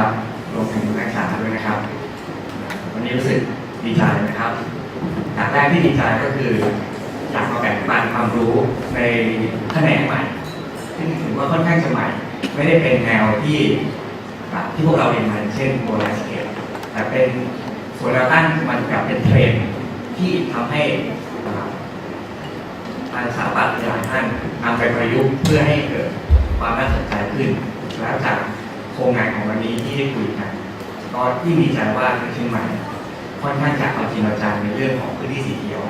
นะครับรวมถึงนักศึกษาด้วยนะครับ วันนี้รู้สึกดีใจนะครับอย่างแรกที่ดีใจก็คืออยากมาแบ่งปันความรู้ในแขนงใหม่ซึ่งถือว่าค่อนข้างจะใหม่ ไม่ได้เป็นแนวที่ที่พวกเราเรียนมาเช่นโบราสเกตแต่เป็นส่วนแนวตั้งมันกลับเป็นเทรนที่ทำให้ทางสถาบัตย์หลายท่านนำไปประยุกต์เพื่อให้เกิดความน่าสนใจขึ้น และจาก โครงงานของวันนี้ที่ได้คุยกัน ก็ที่งดีใจว่าทางเชียงใหม่ค่อนข้างจะเอาจริงเอาจังในเรื่องของพื้นที่สีเขียว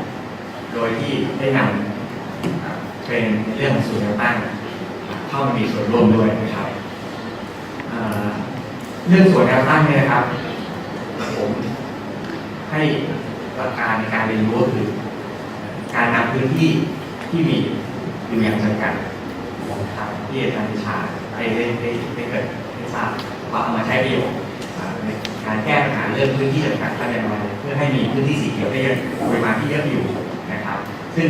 โดยที่ได้นำอ่าเป็นเรื่องของศูนย์แนวตั้งเข้ามามีส่วนร่วมด้วยนะครับเรื่องส่วนแนวตั้งเนี่ยครับ ผมให้หลัการในการเรียนรู้ก็คือ การนำพื้นที่ที่มีอยู่อย่างจำกัดนะครับที่อาจารย์ชาได้ได้ได้ได้เกิด ได้ทราบว่าเอามาใช้ประโยชน์ในการแก้ปัญหาเรื่องพื้นที่จำกัดภายในมหาลัยเพื่อให้มีพื้นที่สีเขียวได้เยอะปริมาณที่เยอะอยู่นะครับ ซึ่ง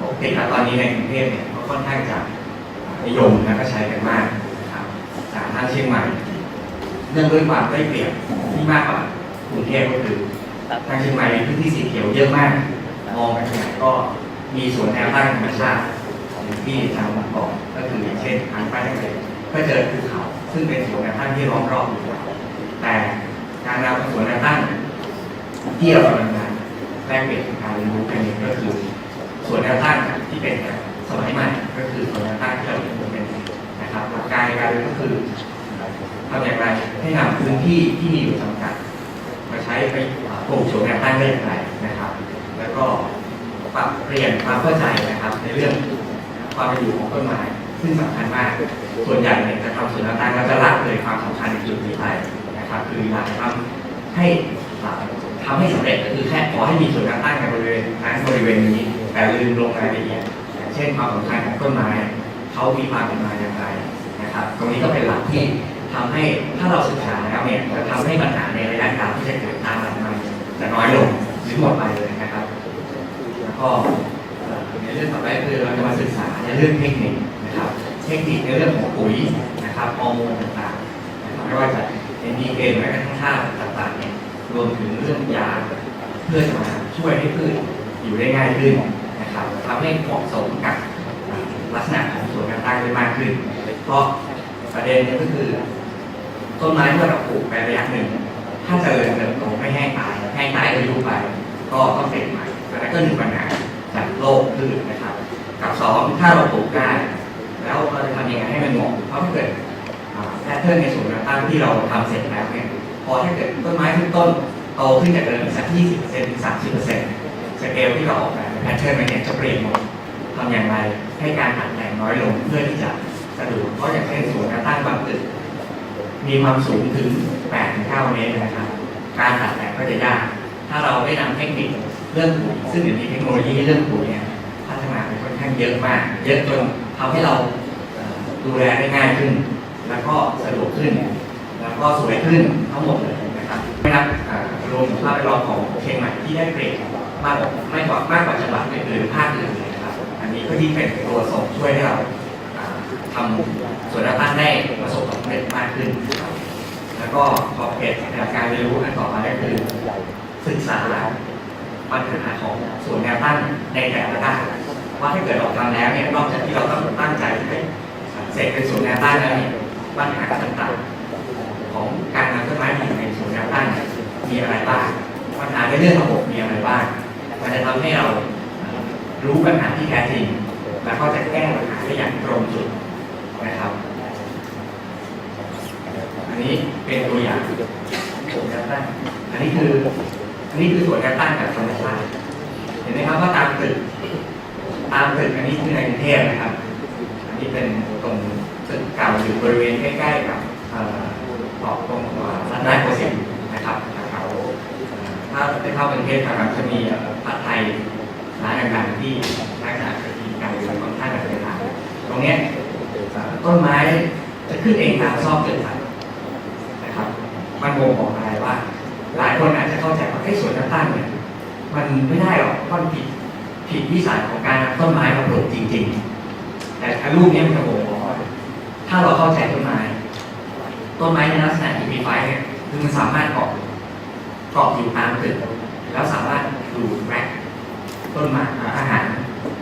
ปกติแล้วตอนนี้ในกรุงเทพเนี่ยก็ค่อนข้างจะนิยมและก็ใช้กันมากนะครับจากทางเชียงใหม่เนื่องด้วยความได้เปรียบที่มากกว่ากรุงเทพก็คือทางเชียงใหม่มีพื้นที่สีเขียวเยอะมาก มองไปทางไหนก็มีสวนแนวตั้งธรรมชาติองที่ทางบังบอกก็คืออย่างเช่นทางปทางไหนก็เจอภูเข ซึ่งเป็นสวนแนวตั้งที่ล้อมรอบอยู่แต่การนำสวนแนวตั้งที่เรากำลังานแลกเปลี่ยนการเรียนรู้กันนี้ก็คือสวนแนวตั้งที่เป็นแบบสมัยใหม่ก็คือสวนแนวตั้งที่เราเห็นเป็นนะครับหลักการในการเรียนก็คือทำอย่างไรให้นำพื้นที่ที่มีอยู่จำกัดมาใช้ไปปลูกสวนแนวตั้งได้อย่างไรนะครับ แล้วก็ปรับเปลี่ยนความเข้าใจนะครับ ในเรื่องความเป็นอยู่ของต้นไม้ซึ่งสำคัญมาก ส่วนใหญ่เนี่ยจะทำสวนแนวตั้งแล้วจะละเลยความสำคัญในจุดนี้ไปนะครับคืออยากทำให้ทำให้สำเร็จก็คือแค่ขอให้มีสวนตั้งในบริเวณนั้นบริเวณนี้ แต่ลืมลงรายละเอียดอย่างเช่นความสำคัญของต้นไม้เขามีความเป็นมาอย่างไรนะครับ ตรงนี้ก็เป็นหลักที่ทำให้ถ้าเราศึกษาแล้วเนี่ยจะทำให้ปัญหาในระยะยาวที่จะเกิดตามหลังมาจะน้อยลงหรือหมดไปเลยนะครับแล้วก็ในเรื่องต่อไปคือเราจะมาศึกษาในเรื่องเทคนิคนะครับ เทคนิคในเรื่องของปุ๋ยนะครับฮอร์โมนต่างๆนะครับไม่ว่าจะเป็นดีเอ็นแม้กระทั่งธาตุต่างๆเนี่ยรวมถึงเรื่องยาเพื่อจะมาช่วยให้พืชอยู่ได้ง่ายขึ้นนะครับทำให้เหมาะสมกับลักษณะของสวนการตั้งได้มากขึ้น เพราะประเด็นนี้ก็คือต้นไม้เมื่อเราปลูกไประยะหนึ่ง ถ้าเจริญเติบโตไม่แห้งตายแห้งตายก็ยุบไป ก็ต้องเปลี่ยนใหม่แล้วก็หนึ่งปัญหาจากโลกพืชนะครับ กับสองถ้าเราปลูกได้ แล้วเราจะทำยังไงให้มันเหมาะเพราะถ้าเกิดแพทเทิร์นในส่วนตั้งที่เราทำเสร็จแล้วเนี่ยพอถ้าเกิดต้นไม้ทุกต้นโตขึ้นจากเดิมสัก 20%ถึง 30%สเกลที่เราออกแบบแพทเทิร์นมันเนี่ยจะเปลี่ยนหมดทำอย่างไรให้การตัดแต่งน้อยลงเพื่อที่จะสะดวกเพราะอย่างเช่นส่วนตั้งบางตึกมีความสูงถึง8-9เมตรนะครับ การตัดแต่งก็จะยาก ถ้าเราได้นำเทคนิคเรื่องปุ๋ยซึ่งเดี๋ยวนี้เทคโนโลยีเรื่องปุ๋ยเนี่ยพัฒนาไปค่อนข้างเยอะมาก เยอะจน ทำให้เราดูแลได้ง่ายขึ้น แล้วก็สะดวกขึ้น แล้วก็สวยขึ้นทั้งหมดเลยนะครับไม่นับรวมภาพแวดล้อมของเชียงใหม่ที่ได้เปรียบมากกว่าไม่กว่ามากกว่าจังหวัดอื่นๆภาคอื่นเลยนะครับ อันนี้ก็ที่เป็นตัวส่งช่วยให้เราทำส่วนแนวตั้งได้ประสบความสำเร็จมากขึ้น แล้วก็ขอบเขตแนวการเรียนรู้อันต่อมาก็คือศึกษาปัญหาของส่วนแนวตั้งในแต่ละด้าน ว่าถ้าเกิดเราทำแล้วเนี่ยนอกจากที่เราต้องตั้งใจให้เสร็จเป็นส่วนแนวตั้งแล้วเนี่ยปัญหาต่างๆ ของการนำต้นไม้มาอยู่ในส่วนแนวตั้งเนี่ยมีอะไรบ้างปัญหาในเรื่องระบบมีอะไรบ้างมันจะทำให้เรารู้ปัญหาที่แท้จริง แล้วก็จะแก้ปัญหาได้อย่างตรงจุดนะครับ อันนี้เป็นตัวอย่างส่วนแนวตั้งอันนี้คือ อันนี้คือส่วนแนวตั้งแบบธรรมชาติเห็นไหมครับว่าตามตึก ตามตึกอันนี้คือในกรุงเทพนะครับอันนี้เป็นตรงตึกเก่าอยู่บริเวณใกล้ๆกับเอ่อออกตรงรัตนโกสินทร์นะครับแถวๆเอ่อถ้าได้เข้ากรุงเทพครับจะมีผัดไทยร้านดังๆที่ลักษณะเป็นการอยู่ค่อนข้างแบบเป็นทางตรงนี้ต้นไม้จะขึ้นเองตามซอกตึกครับนะครับ มันบ่งบอกอะไรว่า หลายคนอาจจะเข้าใจว่าไอ้สวนน้ำตั้งเนี่ยมันไม่ได้หรอกมันผิด ผิดวิสัยของการนำต้นไม้มาปลูกจริง ๆ แต่ถ้ารูปเนี้ยมันจะบ่งบอกว่าถ้าเราเข้าใจต้นไม้ ต้นไม้ในลักษณะที่มีไฟเนี่ยคือมันสามารถเกาะเกาะอยู่ตามตึกแล้วสามารถดูดแรกต้นไม้อาหาร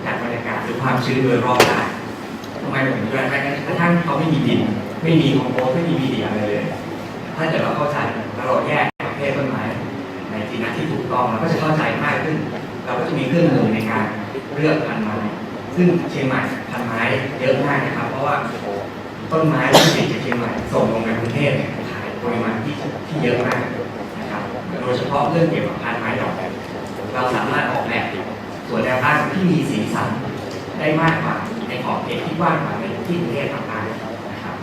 จากบรรยากาศหรือความชื้นโดยรอบได้ทำไมผมถึงเลือกแม้กระทั่งเขาไม่มีดิน ไม่มีคอมโพสไม่มีมีเดียอะไรเลย ถ้าเกิดเราเข้าใจแล้วเราแยกประเภทต้นไม้ในที่นั้นที่ถูกต้องเราก็จะเข้าใจมากขึ้น เราก็จะมีเครื่องมือในการเลือกพันธุ์ไม้ ซึ่งเชียงใหม่พันธุ์ไม้เยอะมากนะครับ เพราะว่าต้นไม้ที่ติดจากเชียงใหม่ส่งลงในกรุงเทพเนี่ยขายปริมาณที่ที่เยอะมากนะครับโดยเฉพาะเรื่องเกี่ยวกับพันธุ์ไม้ดอกเราสามารถออกแบบสวนแนวตั้งที่มีสีสันได้มากกว่าในขอบเขตที่กว้างกว่าในที่กรุงเทพต่างๆนะครับ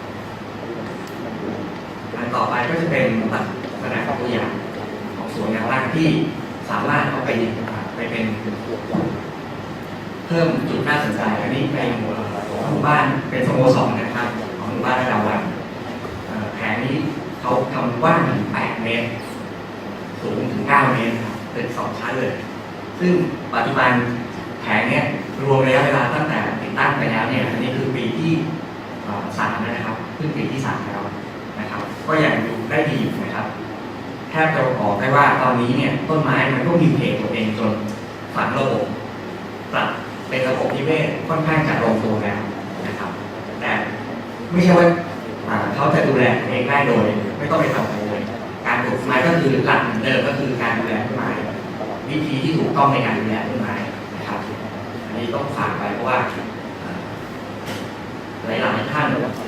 อันต่อไปก็จะเป็นลักษณะตัวอย่างของสวนแนวตั้งที่สามารถเอาไป ไปเป็นเพิ่มจุดน่าสนใจอันนี้เป็นหมู่บ้านเป็นสโมสรนะครับของหมู่บ้านระดาวันแผงนี้เขาทำกว้างถึง8เมตร สูงถึง 9 เมตรครับเป็นสองชั้นเลย ซึ่งปัจจุบันแผงเนี้ยรวมระยะเวลาตั้งแต่ติดตั้งไปแล้วเนี่ยอันนี้คือปีที่สามนะครับขึ้นปีที่สามแล้วนะครับ ก็ยังอยู่ได้ดีอยู่นะครับ แทบจะบอกได้ว่าตอนนี้เนี่ยต้นไม้มันก็มีเพจตัวเองจนฝังระบบปรับเป็นระบบนิเวศค่อนข้างจะลงตัวแล้วนะครับ แต่ไม่ใช่ว่าเขาจะดูแลตัวเองได้โดย ไม่ต้องไปทำอะไรเลยการปลูกไม้ก็คือหลักเหมือนเดิมก็คือการดูแลต้นไม้วิธีที่ถูกต้องในการดูแลต้นไม้นะครับ อันนี้ต้องฝากไปเพราะว่าเอ่อหลายๆท่าน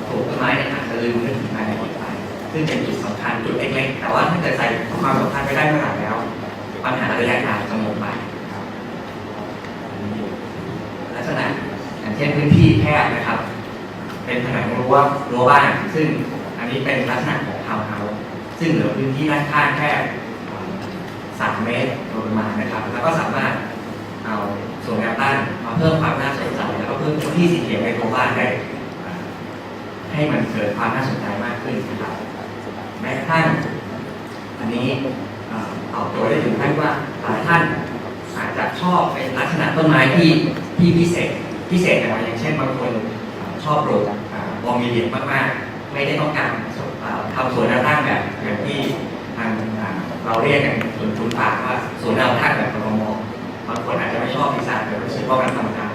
ปลูกต้นไม้เนี่ยอาจจะลืมนึกถึงรายละเอียดไป ซึ่งเป็นจุดสำคัญจุดเล็กๆแต่ว่าถ้าเกิดใส่ความสำคัญไปได้เมื่อไหร่แล้ว ปัญหาระยะยาวจะหมดไปครับลักษณะอย่างเช่นพื้นที่แคบนะครับ เป็นผนังรั้วรั้วบ้าน ซึ่งอันนี้เป็นลักษณะของทาวน์เฮาส์ซึ่งเหลือพื้นที่ด้านข้างแค่สามเมตรโดยประมาณนะครับ แล้วก็สามารถเอาส่วนแนวตั้มาเพิ่มความน่าสนใจแล้วก็เพิ่มพื้นที่สีเขียวในตัวบ้านได้ให้มันเกิดความน่าสนใจมากขึ้นนะครับ แม้ทั่งอันนี้เอ่อตอบโจทย์ได้ถึงขั้นว่าหลายท่านอาจจะชอบเป็นลักษณะต้นไม้ที่ที่พิเศษพิเศษนะครับอย่างเช่นบางคนชอบปลูกอ่าวอร์มิเลียมมากๆ ไม่ได้ต้องการทำสวนแนวตั้งแบบอย่างที่ทางเราเรียกกันสวนทุนป่าว่าสวนแนวตั้งแบบกรมบางคนอาจจะไม่ชอบดีไซน์แต่รู้สึกว่ามันธรรมดา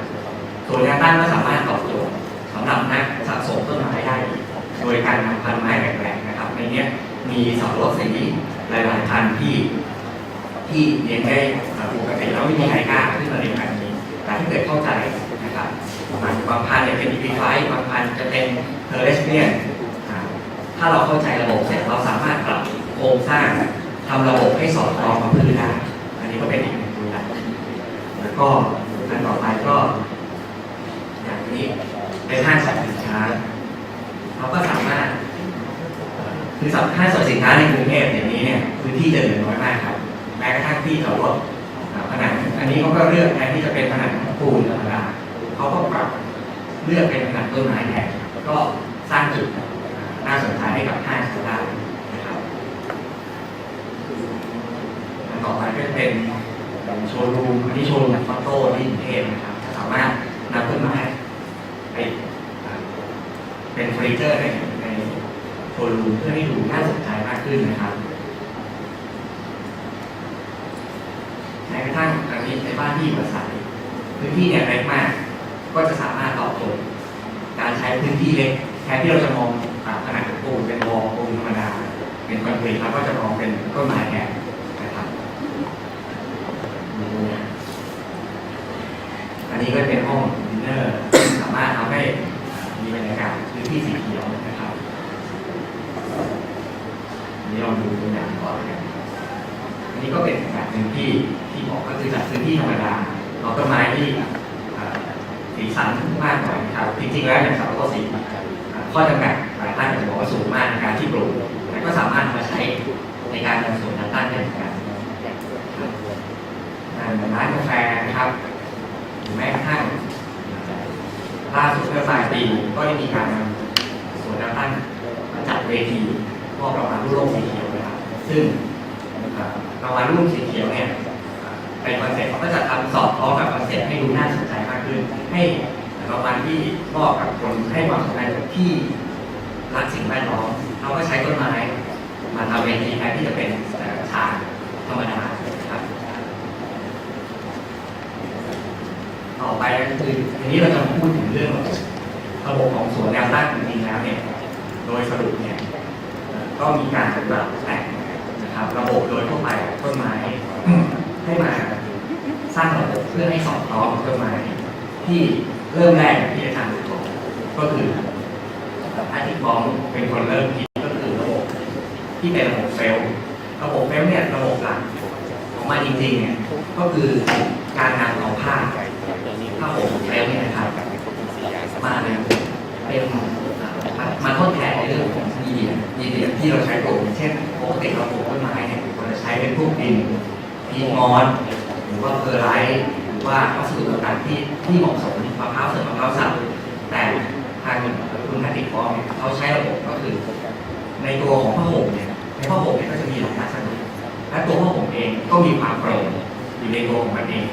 สวนแนวตั้งก็สามารถตอบโจทย์สำหรับนักสะสมต้นไม้ได้ โดยการนำพันธุ์ไม้ มีสับปะรดสีหลายๆพันที่ที่เลี้ยงได้ปกติแล้วไม่มีใครกล้าขึ้นมาเลี้ยงแบบนี้ แต่ถ้าเกิดเข้าใจนะครับบางพันธุ์เนี่ยเป็นอีพีไฟบางพันจะเป็นเทอร์เรสเนียนถ้าเราเข้าใจระบบเสร็จเราสามารถปรับโครงสร้างทำระบบให้สอดคล้องกับพืชได้อันนี้ก็เป็นอีกหนึ่งตัวอย่างแล้วก็อันต่อไปก็ อย่างนี้เป็นห้างสรรพสินค้าเขาก็สามารถ คือสำห้างสรรพสินค้าในกรุงเทพอย่างนี้เนี่ยพื้นที่จะเหลือน้อยมากครับแม้กระทั่งที่จอดรถผนังอันนี้เขาก็เลือกแทนที่จะเป็นผนังปูนธรรมดาเขาก็ปรับเลือกเป็นผนังต้นไม้แทนก็สร้างจุดน่าสนใจให้กับห้างสรรพสินค้านะครับต่อไปก็จะเป็นโชว์รูมอันนี้โชว์รูมฟอโต้ที่กรุงเทพนะครับ สามารถนำต้นไม้ไปอ่าเป็นเฟอร์นิเจอร์ในใน โชว์รูมเพื่อให้ดูน่าสนใจมากขึ้นนะครับแม้กระทั่งอันนี้ในบ้านที่อยู่อาศัยพื้นที่เนี่ยเล็กมาก ก็จะสามารถตอบโจทย์การใช้พื้นที่เล็กแทนที่เราจะมองอ่าผนังปูนเป็นวอลปูนธรรมดาเป็นคอนกรีตเราก็จะมองเป็นต้นไม้แทนนะครับอันนี้ก็เป็นห้องดินเนอร์สามารถทำให้ มีบรรยากาศพื้นที่สีเขียวนะครับอันนี้ลองดูตัวอย่างก่อนเลยกันอันนี้ ก็เป็นแบบหนึ่งที่ที่บอกก็คือจากพื้นที่ธรรมดาเอาต้นไม้ที่สีสันมากหน่อยครับจริงๆแล้วอย่างสับปะรดสีข้อจำกัดหลายท่านอาจจะบอกว่าสูงมากในการที่ปลูกแต่ก็สามารถมาใช้ในการทำสวนทางด้านได้เหมือนกันร้านกาแฟนะครับหรือแม้กระทั่งล่าสุดเมื่อปลายปีก็ได้มีการนำสวนน้ำตั้งมาจัดเวทีมอบรางวัลรุ่งโรจน์สีเขียวนะครับซึ่งางวัลรุ่งสีเขียวเนี่ยเป็นคอนเซ็ปต์เขาก็จะทำสอดคล้องกับคอนเซ็ปต์ให้ดูน่าสนใจมากขึ้น ให้รางวัลที่มอบกับคนให้ความสำคัญกับที่รักสิ่งแวดล้อมเขาก็ใช้ต้นไม้มาทำเวทีแทนที่จะเป็นฉากธรรมดาครับอไปก็คือทีนี้เราจะมาพูดถึงเรื่องระบบของสวนแนวตั้งจริงๆแล้วเนี่ย โดยสรุปเนี่ย ก็มีการปรับแต่ง นะครับระบบโดยทั่วไปต้นไม้ให้มาสร้างระบบเพื่อให้สอดคล้องกับต้นไม้ที่เริ่มแรกที่อาจารย์บอกก็คืออาทิตย์มองเป็นคนเริ่มคิดก็คือระบบที่เป็นระบบเฟลล์ระบบเฟลล์เนี่ยระบบหลักของมันจริงๆเนี่ยก็คือการนำเอาผ้าผ้าห่มเฟลล์เนี่ยนะครับมาเนี่ยเป็นอ่ามามาทดแทนในเรื่องของมีเดียมีเดียที่เราใช้ปลูกอย่างเช่นปกติเราปลูกต้นไม้เนี่ยเราจะใช้ เป็นพวกดินดินมอนหรือว่าเพอร์ไลท์หรือว่าวัสดุต่างๆที่ที่เหมาะสมมะพร้าวเสริมมะพร้าวสับแต่ทางคุณนัติฟองเนี่ยเขาใช้ระบบก็คือ ในตัวของผ้าห่มเนี่ยในผ้าห่มเนี่ยก็จะมีหลายลักษณะและตัวผ้าห่มเองก็มีความโปร่งอยู่ในตัวของมันเอง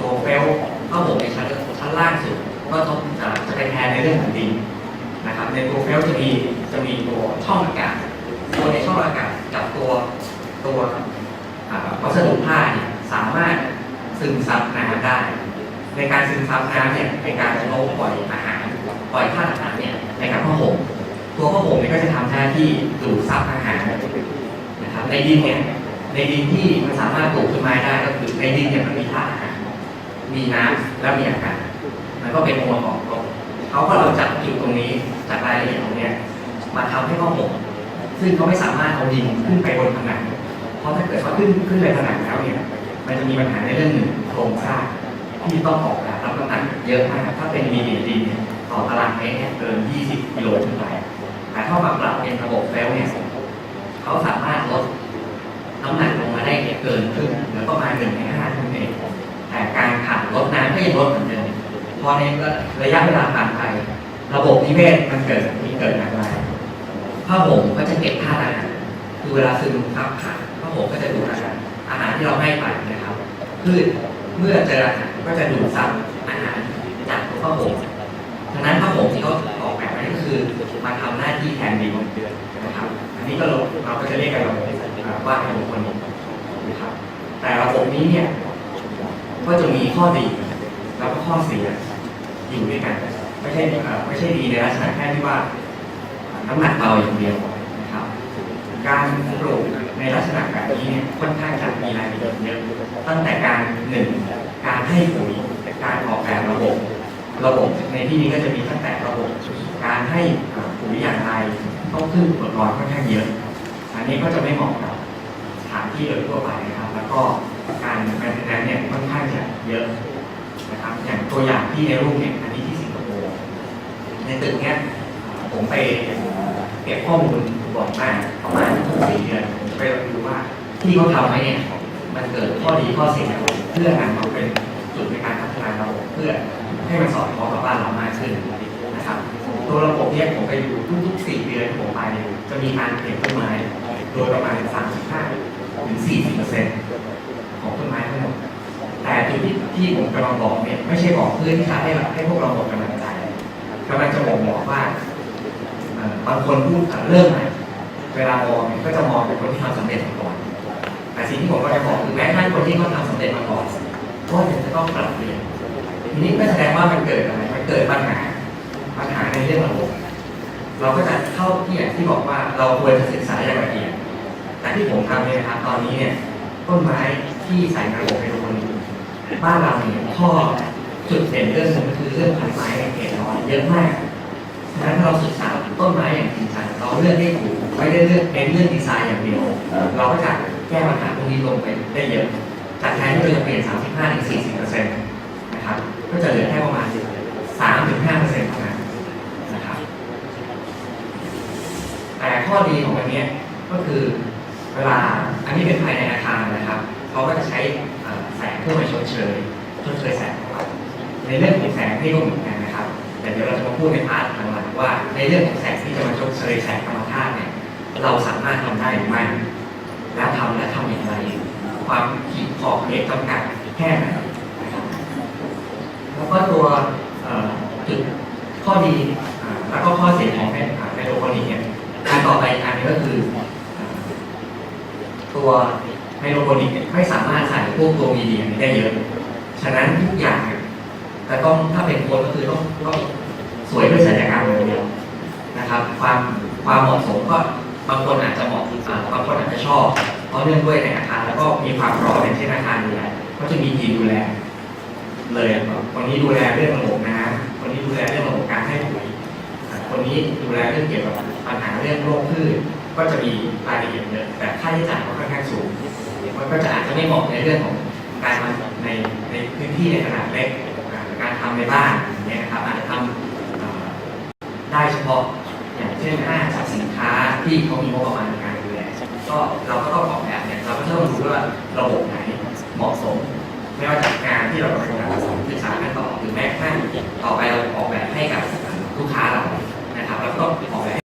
ตัวเฟลผ้าห่มในชั้นชั้นล่างสุดก็ต้องจะจะไปแทนในเรื่องของดินนะครับในตัวเฟลจะมีจะมีตัวช่องอากาศตัวในช่องอากาศกับตัว ตัวอ่าวัสดุผ้าเนี่ยสามารถซึมซับน้ำได้ ในการซึมซับน้ำเนี่ยเป็นการเอาปล่อยอาหารปล่อยธาตุอาหารเนี่ยในกับผ้าห่มตัวผ้าห่มเนี่ยก็จะทำหน้าที่ดูดซับอาหารนะครับในดินเนี่ยในดินที่มันสามารถปลูกต้นไม้ได้ก็คือในดินเนี่ยมันมีธาตุอาหารมีน้ำแล้วมีอากาศมันก็เป็นองค์ประกอบครบเขาก็เราจับจุดตรงนี้จากรายละเอียดตรงเนี้ยมาทำให้ผ้าห่มซึ่งเขาไม่สามารถเอาดินขึ้นไปบนผนัง ราะถ้าเกิดว่าขึ้นขึ้นไปผนังแล้วเนี่ยมันจะมีปัญหาในเรื่องโครงสร้างที่ต้องออกแบบรับน้ำหนักเยอะมากถ้าเป็นมีเดียดินเนี่ยต่อตารางเมตรเนี่ยเกิน 20 กิโลขึ้นไปแต่ถ้ามาปรับเป็นระบบเฟลเนี่ยเขาสามารถลดน้ำหนักลงมาได้เกินครึ่งเหลือประมาณหนึ่งในห้าเท่านั้นเองแต่การขับลดน้ำก็ยังลดเหมือนเดิมพอในระยะเวลาผ่านไประบบนิเวศมันเกิดมีเกิดอะไรผ้าห่มก็จะเก็บธาตุอาหารคือเวลาซึมซับผ่าน ผมก็จะดูดอาหารอาหารที่เราให้ไปนะครับพืชเมื่อเจออาหารก็จะดูดซับอาหารจากผ้าห่มดังนั้นผ้าห่มที่เขาออกแบบมาก็คือมาทำหน้าที่แทนดินนะครับอันนี้ก็เราเราก็จะเรียกกันว่าว่าระบบคนนะครับ แต่ระบบนี้เนี่ยก็จะมีข้อดีแล้วก็ข้อเสียอยู่ด้วยกันไม่ใช่ไม่ใช่ดีในลักษณะแค่ที่ว่าน้ำหนักเบาอย่างเดียวนะครับ การปลูก ในลักษณะแบบนี้เนี่ยค่อนข้างจะมีรายละเอียดเยอะตั้งแต่การหนึ่งการให้ปุ๋ยการออกแบบระบบระบบในที่นี้ก็จะมีตั้งแต่ระบบ การให้ปุ๋ยอย่างไรต้องขึ้นอุปกรณ์ค่อนข้างเยอะอันนี้ก็จะไม่เหมาะกับสถานที่โดยทั่วไปนะครับ แล้วก็การแมนเทนแนนเนี่ยค่อนข้างจะเยอะนะครับอย่างตัวอย่างที่ในรูปเนี่ยอันนี้ที่สิงคโปร์ในตึกเนี้ยผมไปเก็บข้อมูลบอยมาประมาณสี่เดือน ผมจะไปดูว่าที่เขาทำไว้เนี่ยมันเกิดข้อดีข้อเสียเพื่อนำมาเป็นจุดในการพัฒนาระบบเพื่อให้มันสอดคล้องกับบ้านเรามากขึ้นนะครับตัวระบบเนี่ยผมไปดูทุกๆ4เดือนผมไปจะมีการเปลี่ยนต้นไม้โดยประมาณ 35ถึง40เปอร์เซ็นต์ของต้นไม้ทั้งหมดแต่จุดที่ที่ผมกำลังบอกเนี่ยไม่ใช่บอกเพื่อที่จะให้แบบให้พวกเราหมดกำลังใจกำลังจะบอกบอกว่าบางคนพูดเริ่มใหม่ เวลามองเนี่ยก็จะมองเป็นคนที่ทำสำเร็จมาก่อนแต่สิ่งที่ผมก็จะบอกคือแม้ทั่งคนที่เขาทำสำเร็จมาก่อนก็ยังจะต้องปรับเปลี่ยนทีนี้ก็แสดงว่ามันเกิดอะไรมันเกิดปัญหาปัญหาในเรื่องระบบเราก็จะเข้าที่อย่างที่บอกว่าเราควรจะศึกษาอย่างละเอียดแต่ที่ผมทำเนี่ยนะครับตอนนี้เนี่ยต้นไม้ที่ใส่ระบบไฮโดรโปนิกบ้านเราเนี่ยข้อจุดเด่นเรื่องนึงก็คือเรื่องพันไม้ในเขตร้อนเยอะมาก นั้นเราศึกษาต้นไม้อย่างจริงจังเราเลือกได้ถูกไม่ได้เลือกเป็นเรื่องดีไซน์อย่างเดียว เราก็จะแก้ปัญหาตรงนี้ลงไปได้เยอะจากแทนที่เราจะเปลี่ยน 35ถึง40เปอร์เซ็นต์นะครับก็จะเหลือแค่ประมาณ3ถึง5เปอร์เซ็นต์เท่านั้นนะครับแต่ข้อดีของอันเนี้ยก็คือเวลาอันนี้เป็นภายในอาคารนะครับเขาก็จะใช้เอ่อแสงเพื่อมาชดเชยชดเชยแสงของเราในเรื่องของแสงที่ก็เหมือนกันนะครับแต่ เดี๋ยวเราจะมาพูดในพาร์ทหลังว่า ในเรื่องของแสงที่จะมาชดเชยแสงธรรมชาติเนี่ยเราสามารถทำได้หรือไม่แล้วทำและทำอย่างไรความขีดขอบเขตจำกัดแค่ไหนนะครับแล้วก็ตัวจุดข้อดีแล้วก็ข้อเสียของในในโลโกนิกเนี่ยอันต่อไปอันนี้ก็คือ ตัวไฮโดรโปนิกเนี่ยไม่สามารถใส่พวกตัวมีเดียได้เยอะ ฉะนั้นทุกอย่างเนี่ยแต่ต้องถ้าเป็นคนก็คือต้องต้อง สวยด้วยศัลยกรรมอย่างเดียวนะครับ ความความเหมาะสมก็บางคนอาจจะเหมาะอ่บางคนอาจจะชอบ เพราะเนื่องด้วยในอาคารแล้วก็มีความพร้อมอย่างเช่นอาคารดูแลก็จะมีทีมดูแล เลยครับคนนี้ดูแลเรื่องระบบน้ำคนนี้ดูแลเรื่องระบบการให้ปุ๋ยคนนี้ดูแลเรื่องเกี่ยวกับปัญหาเรื่องโรคพืชก็จะมีรายละเอียดเยอะแต่ค่าใช้จ่ายก็ค่อนข้างสูงมันก็จะอาจจะไม่เหมาะในเรื่องของการทำในในพื้นที่ในขนาดเล็กอ่าการทำในบ้านอย่างเงี้ยนะครับอาจจะทำอ่า ได้เฉพาะอย่างเช่นห้างสรรพสินค้าที่เขามีงบประมาณในการดูแลก็เราก็ต้องออกแบบเนี่ยเราก็ต้องดูว่าระบบไหนเหมาะสม ไม่ว่าจากงานที่เราทำงานศึกษาขั้นต่อหรือแม้กระทั่งต่อไปเราออกแบบให้กับลูกค้าเรานะครับแล้วก็ออกแบบ